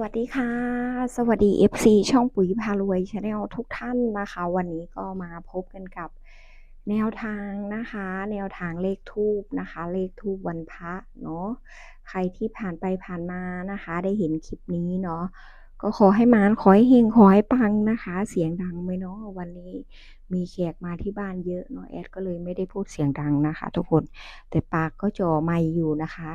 วัสดีค่ะ สวัสดี FC ช่องปุ๋ยพารวยชาแนลทุกท่านนะคะ วันนี้ก็มาพบกันกับแนวทางนะคะ แนวทางเลขทูบนะคะ เลขทูบวันพระเนาะใครที่ผ่านไปผ่านมานะคะ ได้เห็นคลิปนี้เนาะก็ขอให้มานขอให้เฮงขอให้ปังนะคะ เสียงดังไหมเนาะวันนี้มีแขกมาที่บ้านเยอะเนาะแอดก็เลยไม่ได้พูดเสียงดังนะคะ ทุกคนแต่ปากก็จ่อไม่อยู่นะคะ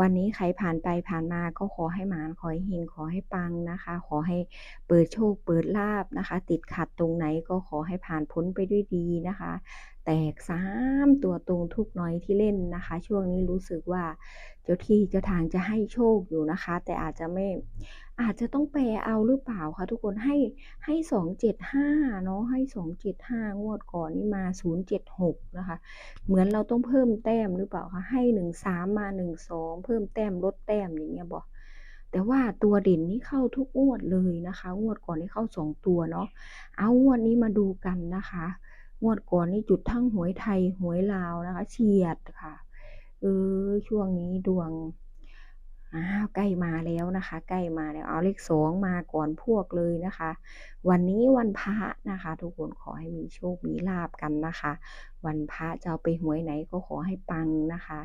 วันนี้ใครผ่านไปผ่านมาก็ขอให้หมานขอให้เฮงขอให้ปังนะคะ ขอให้เปิดโชคเปิดลาบนะคะ ติดขัดตรงไหนก็ขอให้ผ่านพ้นไปด้วยดีนะคะ แตกสามตัวตรงทุกน้อยที่เล่นนะคะ ช่วงนี้รู้สึกว่าเจ้าที่เจ้าทางจะให้โชคอยู่นะคะ แต่อาจจะไม่อาจจะต้องแปลเอาหรือเปล่าคะทุกคนให้ให้สองเจ็ดห้าเนาะให้สองเจ็ดห้างวดก่อนนี่มาศูนย์เจ็ดหกนะคะ เหมือนเราต้องเพิ่มแต้มหรือเปล่าคะให้หนึ่งสามมาหนึ่งสองเพิ่มแต้มลดแต้มอย่างเงี้ยบอกแต่ว่าตัวเด่นนี่เข้าทุกงวดเลยนะคะ งวดก่อนนี่เข้าสองตัวเนาะเอางวดนี้มาดูกันนะคะ งวดก่อนนี่จุดทั้งหวยไทยหวยลาวนะคะ เฉียดค่ะ เออช่วงนี้ดวงอ้าวใกล้มาแล้วนะคะ ใกล้มาแล้วเอาเลขสองมาก่อนพวกเลยนะคะ วันนี้วันพระนะคะ ทุกคนขอให้มีโชคมีลาบกันนะคะ วันพระจะเอาไปหวยไหนก็ขอให้ปังนะคะ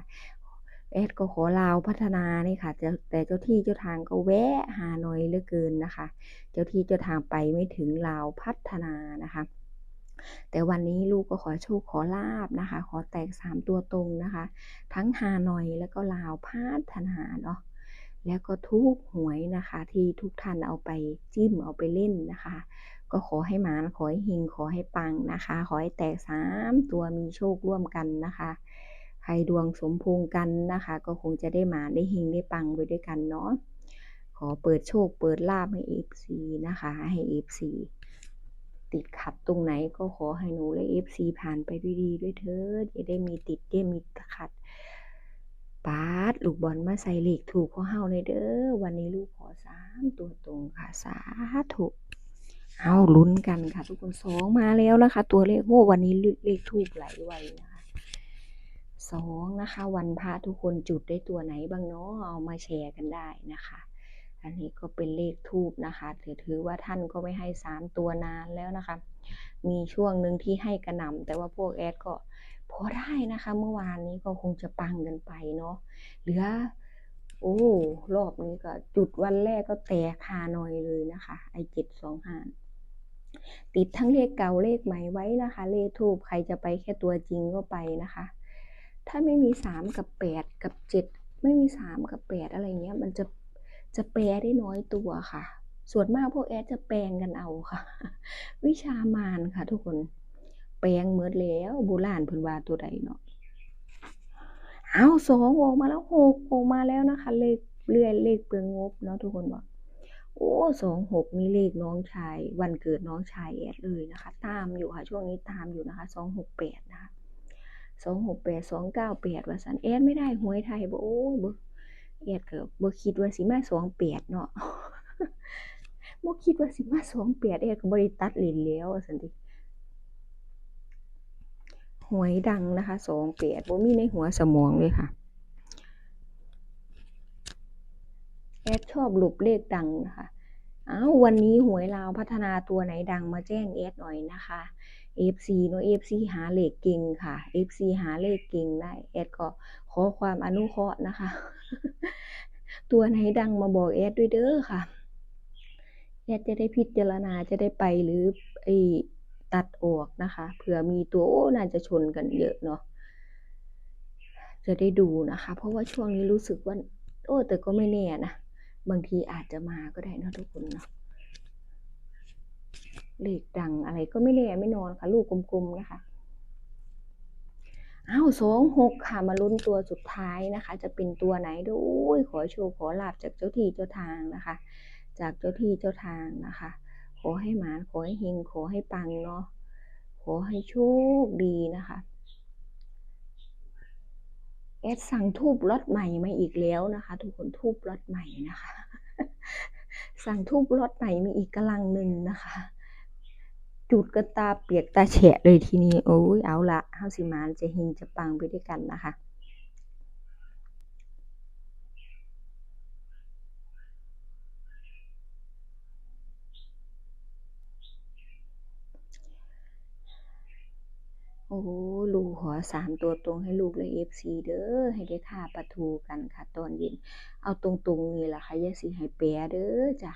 แอดก็ขอลาวพัฒนานี่ค่ะแต่เจ้าที่เจ้าทางก็แวะหาหน่อยเหลือเกินนะคะ เจ้าที่เจ้าทางไปไม่ถึงลาวพัฒนานะคะ แต่วันนี้ลูกก็ขอโชคขอลาบนะคะ ขอแตกสามตัวตรงนะคะ ทั้งฮานอยแล้วก็ลาวพัฒนาเนาะแล้วก็ทุกหวยนะคะ ที่ทุกท่านเอาไปจิ้มเอาไปเล่นนะคะ ก็ขอให้หมานขอให้เฮงขอให้ปังนะคะ ขอให้แตกสามตัวมีโชคร่วมกันนะคะใครดวงสมพงกันนะคะ ก็คงจะได้หมาได้เฮงได้ปังไปด้วยกันเนาะขอเปิดโชคเปิดลาบให้ FC นะคะ ให้ FC ติดขัดตรงไหนก็ขอให้หนูและ FC ผ่านไปด้วยดีด้วยเถิดอย่าได้มีติดอย่ามีขัดปาดลูกบอลมาใส่เหลขถูกข้องเฮาเลยเด้อวันนี้ลูกขอสามตัวตรงค่ะสาธุเอาลุ้นกันค่ะ ทุกคนสองมาแล้วนะคะ ตัวเลขโอ้วันนี้เลขถูกไหลไวนะคะสองนะคะ วันพระทุกคนจุดได้ตัวไหนบ้างเนาะเอามาแชร์กันได้นะคะ อันนี้ก็เป็นเลขทูบนะคะถือถือว่าท่านก็ไม่ให้สามตัวนานแล้วนะคะ มีช่วงหนึ่งที่ให้กระหน่ำแต่ว่าพวกแอดก็พอได้นะคะ เมื่อวานนี้ก็คงจะปังกันไปเนาะเหลือโอ้รอบนี้ก็จุดวันแรกก็แตกคาหน่อยเลยนะคะไอเจ็ดสองห้าติดทั้งเลขเก่าเลขใหม่ไว้นะคะ เลขทูบใครจะไปแค่ตัวจริงก็ไปนะคะ ถ้าไม่มีสามกับแปดกับเจ็ดไม่มีสามกับแปดอะไรเงี้ย มันจะ จะแปลได้น้อยตัวค่ะ ส่วนมากพวกแอดจะแปลงกันเอาค่ะ วิชามานค่ะ ทุกคน แปลงเมือดแล้วโบราณเพิ่นว่าตัวใดเนาะเอาสองออกมาแล้วหกออกมาแล้วนะคะ เลขเรื่อยเลขเปลืองงบเนาะทุกคนบอกโอ้สองหกนี่เลขน้องชาย วันเกิดน้องชายแอดเลยนะคะ ตามอยู่ค่ะ ช่วงนี้ตามอยู่นะคะสองหกแปดนะคะสองหกแปดสองเก้าแปดว่าสันแอดไม่ได้หวยไทยบ่โอ้ย บ่แอดก็บ่คิดว่าสิมาสองแปดเนาะบ่คิดว่าสิมาสองแปดแอดก็บ่ได้ตัดเลนแล้วว่าสันติหวยดังนะคะสองแปดบ่มีในหัวสมองเลยค่ะแอดชอบหลบเลขดังนะคะอ้าววันนี้หวยลาวพัฒนาตัวไหนดังมาแจ้งแอดหน่อยนะคะ FC เนาะ FC หาเลขเก่งค่ะ FC หาเลขเก่งได้แอดก็ขอความอนุเคราะห์นะคะ ตัวไหนดังมาบอกแอดด้วยเด้อค่ะ แอดจะได้พิจารณาจะได้ไปหรือไอตัดออกนะคะ เผื่อมีตัวโอ้น่าจะชนกันเยอะเนาะจะได้ดูนะคะ เพราะว่าช่วงนี้รู้สึกว่า โอ้แต่ก็ไม่แน่นะ บางทีอาจจะมาก็ได้นะทุกคนเนาะเลขดังอะไรก็ไม่แน่ไม่นอนค่ะ ลูกกลมๆนะคะ อ้าวสองหกค่ะ มาลุ้นตัวสุดท้ายนะคะ จะเป็นตัวไหนด้วยขอโชว์ขอลาบจากเจ้าที่เจ้าทางนะคะ จากเจ้าที่เจ้าทางนะคะ ขอให้หมานขอให้เฮงขอให้ปังเนาะขอให้โชคดีนะคะแอดสั่งทูบรถใหม่มาอีกแล้วนะคะ ทุกคนทูบรถใหม่นะคะ สั่งทูบรถใหม่มีอีกกำลังหนึ่งนะคะ จุดก็ตาเปียกตาแฉะเลยทีนี้โอ้ยเอาละห้าสิมาจะหินจะปังไปด้วยกันนะคะโอ้ลูกหัวสามตัวตรงให้ลูกเลยเอฟซีเด้อให้ได้ท่าปลาทูกันค่ะ ตอนเย็น เอาตรงๆนี่แหละค่ะยาสีให้แปรเด้อจ้ะ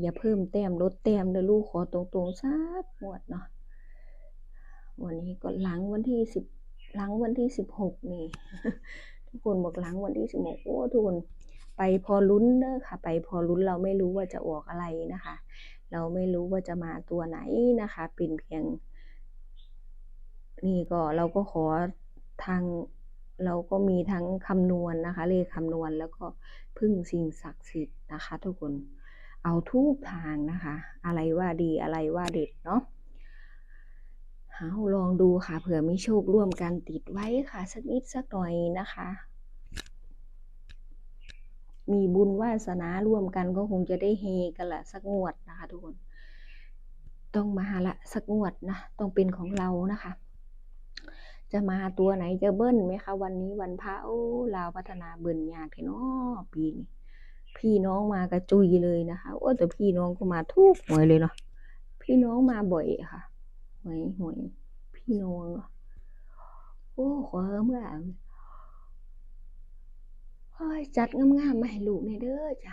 อย่าเพิ่มแต้มลดแต้มเด้อลูกขอตรงๆสักงวดเนาะวันนี้ก็หลังวันที่สิบหลังวันที่สิบหกนี่ ทุกคนบอกหลังวันที่สิบหกโอ้ทุกคนไปพอลุ้นเด้อค่ะ ไปพอลุ้นเราไม่รู้ว่าจะออกอะไรนะคะ เราไม่รู้ว่าจะมาตัวไหนนะคะ เป็นเพียง นี่ก็เราก็ขอทางเราก็มีทั้งคำนวณนะคะ เลขคำนวณแล้วก็พึ่งสิ่งศักดิ์สิทธิ์นะคะ ทุกคน เอาทุกทางนะคะ อะไรว่าดีอะไรว่าเด็ดเนาะเอาลองดูค่ะเผื่อมีโชคร่วมกันติดไว้ค่ะ สักนิดสักหน่อยนะคะ มีบุญวาสนาร่วมกันก็คงจะได้เฮกันละสักงวดนะคะทุกคน ต้องมาละสักงวดนะต้องเป็นของเรานะคะ จะมาตัวไหนจะเบิ้ลไหมคะ วันนี้วันพระโอ้ลาวพัฒนาเบิ้ลยากเถอะเนาะปีนี้ พี่น้องมากระจุยเลยนะคะโอ้แต่พี่น้องก็มาทุกหวยเลยเนาะพี่น้องมาบ่อยค่ะหวยหวยพี่น้องเนาะโอ้ขอเมื่อเฮ้ยจัดงามๆมาให้ลูกในเด้อจ้ะ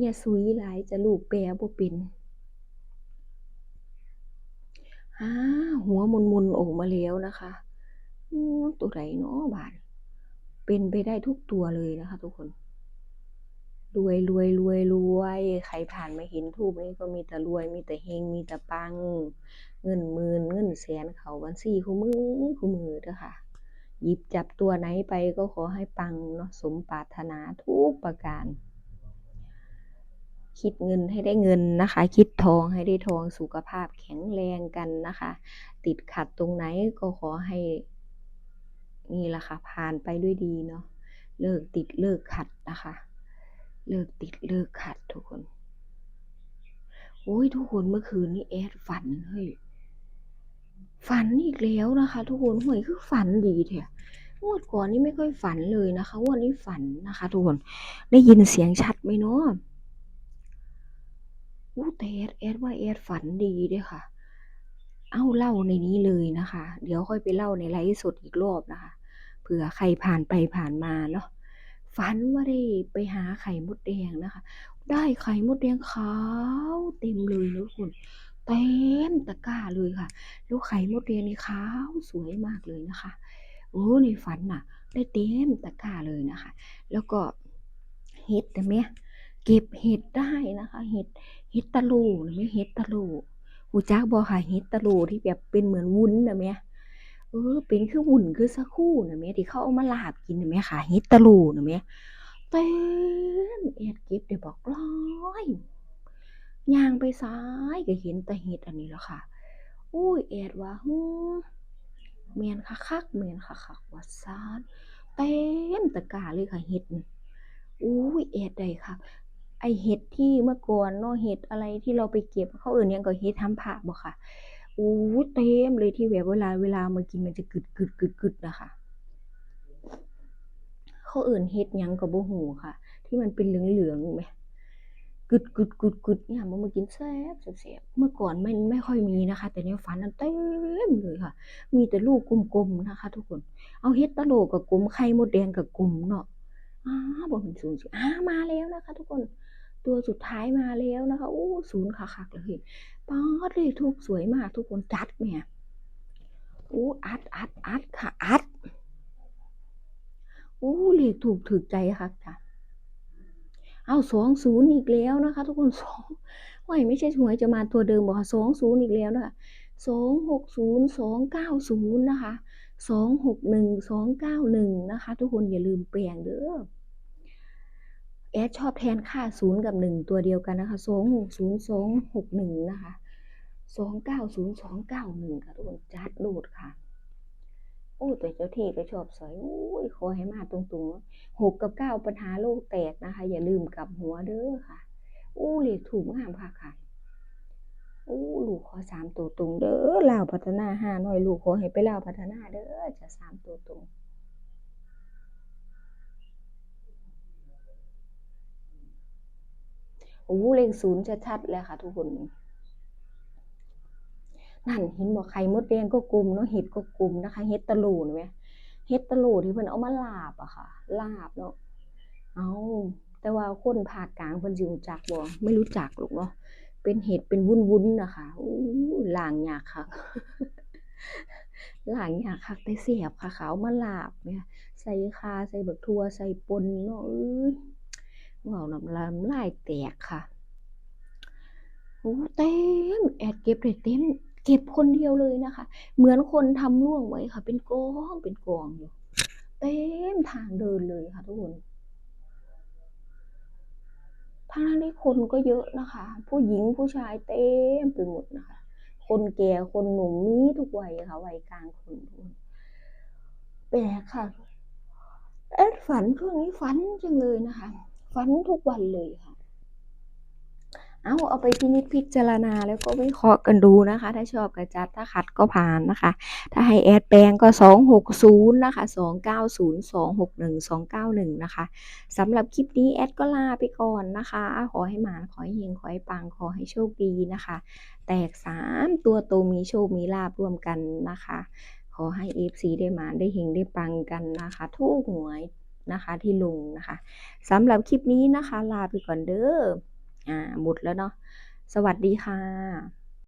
อย่าสุยหลายจะลูกแปรบ่เป็นอ้าหัวมุนๆออกมาแล้วนะคะตัวไหนเนาะบาดเป็นไปได้ทุกตัวเลยนะคะ ทุกคน รวยรวยรวยรวยใครผ่านมาเห็นทูบนี้ก็มีแต่รวย มีแต่เฮงมีแต่ปัง เงินหมื่นเงินแสนเขาบัญชีคู่มือคู่มือเด้อค่ะ หยิบจับตัวไหนไปก็ขอให้ปังเนาะสมปรารถนาทุกประการ คิดเงินให้ได้เงินนะคะ คิดทองให้ได้ทองสุขภาพแข็งแรงกันนะคะ ติดขัดตรงไหนก็ขอให้นี่แหละค่ะผ่านไปด้วยดีเนาะเลิกติดเลิกขัดนะคะ เลิกติดเลิกขัดทุกคน โอ้ยทุกคนเมื่อคืนนี้แอดฝันเฮ้ยฝันอีกแล้วนะคะ ทุกคนหวยคือฝันดีแท้งวดก่อนนี่ไม่ค่อยฝันเลยนะคะวันนี้ฝันนะคะ ทุกคน ได้ยินเสียงชัดไหมเนาะอู้แต่แอดแอดว่าแอดฝันดีด้อค่ะ เอาเล่าในนี้เลยนะคะ เดี๋ยวค่อยไปเล่าในไลฟ์สดอีกรอบนะคะ เผื่อใครผ่านไปผ่านมาเนาะ ฝันว่าได้ไปหาไข่มดแดงนะคะ ได้ไข่มดแดงขาวเต็มเลยนะทุกคนเต็มตะกร้าเลยค่ะ แล้วไข่มดแดงนี่ขาวสวยมากเลยนะคะ โอ้ในฝันน่ะ ได้เต็มตะกร้าเลยนะคะ แล้วก็เห็ดนะแม่เก็บเห็ดได้นะคะ เห็ดเห็ดตะโลนะแม่เห็ดตะโลหูจักบ่ค่ะเห็ดตะโลที่แบบเป็นเหมือนวุ้นนะแม่ ออเป็นคือวุ้นคือสักคู่นะแม่ที่เขาเอามาลาบกินนะแม่ค่ะเห็ดตะโลนะแม่เต็มแอดเก็บได้บอกร้อยย่างไปซ้ายก็เห็นแต่เห็ดอันนี้แล้วค่ะ อุ้ยแอดว่าฮู้แม่นคักๆแม่นคักๆว่าซานเต็มตะกาเลยค่ะเห็ดอุ้ยแอดได้ค่ะไอเห็ดที่เมื่อก่อนเนาะเห็ดอะไรที่เราไปเก็บเขาเอื่นยังก็เห็ดทำผ้าบ่ค่ะ โอ้เต็มเลยที่แบบเวลาเวลามากินมันจะกึดกึดกึดกึดนะคะเขาเอื่นเห็ดยังก็บ่ฮู้ค่ะ ที่มันเป็นเหลืองๆไหมกึดกึดกึดกึดเนี่ยมันมากินแซ่บแซ่บเมื่อก่อนไม่ไม่ค่อยมีนะคะ แต่ในฝันนั้นเต็มเลยค่ะ มีแต่ลูกกลมๆนะคะ ทุกคน เอาเห็ดตะโลกับกลมไข่มดแดงกับกลมเนาะอ้าบ่เป็นศูนย์สิอ้ามาแล้วนะคะ ทุกคน ตัวสุดท้ายมาแล้วนะคะโอ้ศูนย์คักเลยป๊าดเลยทูบสวยมากทุกคนจัดแหม่โอ้อัดอัดอัดค่ะอัดโอ้เลขถูกถึกใจค่ะจ้ะเอาสองศูนย์อีกแล้วนะคะ ทุกคนสองว่าไม่ใช่หวยจะมาตัวเดิมบอกสองศูนย์อีกแล้วนะคะสองหกศูนย์สองเก้าศูนย์นะคะสองหกหนึ่งสองเก้าหนึ่งนะคะ ทุกคนอย่าลืมแปลงเด้อ แอดชอบแทนค่าศูนย์กับหนึ่งตัวเดียวกันนะคะสองหกศูนย์สองหกหนึ่งนะคะสองเก้าศูนย์สองเก้าหนึ่งค่ะทุกคนจัดโหลดค่ะโอ้แต่เจ้าที่ก็ชอบสอยโอ้ยขอให้มาตรงๆหกกับเก้าปัญหาโลกแตกนะคะ อย่าลืมกลับหัวเด้อค่ะโอ้เลขถูกงามค่ะค่ะโอ้ลูกขอสามตัวตรงเด้อลาวพัฒนาห้าหน่อยลูกขอให้ไปลาวพัฒนาเด้อจะสามตัวตรง โอ้เลขศูนย์ชัดๆแล้วค่ะ ทุกคนนั่นเห็นบ่ไข่มดแดงก็กลมเนาะเห็ดก็กลมนะคะเห็ดตะโหลนี่แหมเห็ดตะโหลที่เพิ่นเอามาลาบอะค่ะ ลาบเนาะเอาแต่ว่าคนภาคกลางเพิ่นสิรู้จักบ่ไม่รู้จักหรอกเนาะเป็นเห็ดเป็นวุ้นๆน่ะคะอู้ล้างยากคักล้างยากคักแต่แซ่บค่ะขาเอามาลาบแหมใส่ข่าใส่บักถั่วใส่ปนเนาะ เอ้ยเว้าน้ำลำลายแตกค่ะโอ้เต็มแอดเก็บได้เต็ม เก็บคนเดียวเลยนะคะ เหมือนคนทำร่วงไว้ค่ะ เป็นกองเป็นกองอยู่เต็มทางเดินเลยค่ะทุกคนทางนี้คนก็เยอะนะคะ ผู้หญิงผู้ชายเต็มไปหมดนะคะ คนแก่คนหนุ่มมีทุกวัยค่ะวัยกลางคนทุกคนแปลกค่ะแอดฝันช่วงนี้ฝันจังเลยนะคะ ฝันทุกวันเลยค่ะ เอาเอาไปพินิจพิจารณาแล้วก็วิเคราะห์กันดูนะคะ ถ้าชอบก็จัดถ้าขัดก็ผ่านนะคะ ถ้าให้แอดแปลงก็ 260 นะคะ 290 261 291 นะคะสำหรับคลิปนี้แอดก็ลาไปก่อนนะคะ ขอให้หมาขอให้เฮงขอให้ปังขอให้โชคดีนะคะ แตก 3 ตัวโตมีโชคมีลาบร่วมกันนะคะขอให้ FC ได้หมาได้เฮงได้ปังกันนะคะ ทุกหวย นะคะที่ลงนะคะสำหรับคลิปนี้นะคะ ลาไปก่อนเด้ออ่าหมดแล้วเนาะสวัสดีค่ะ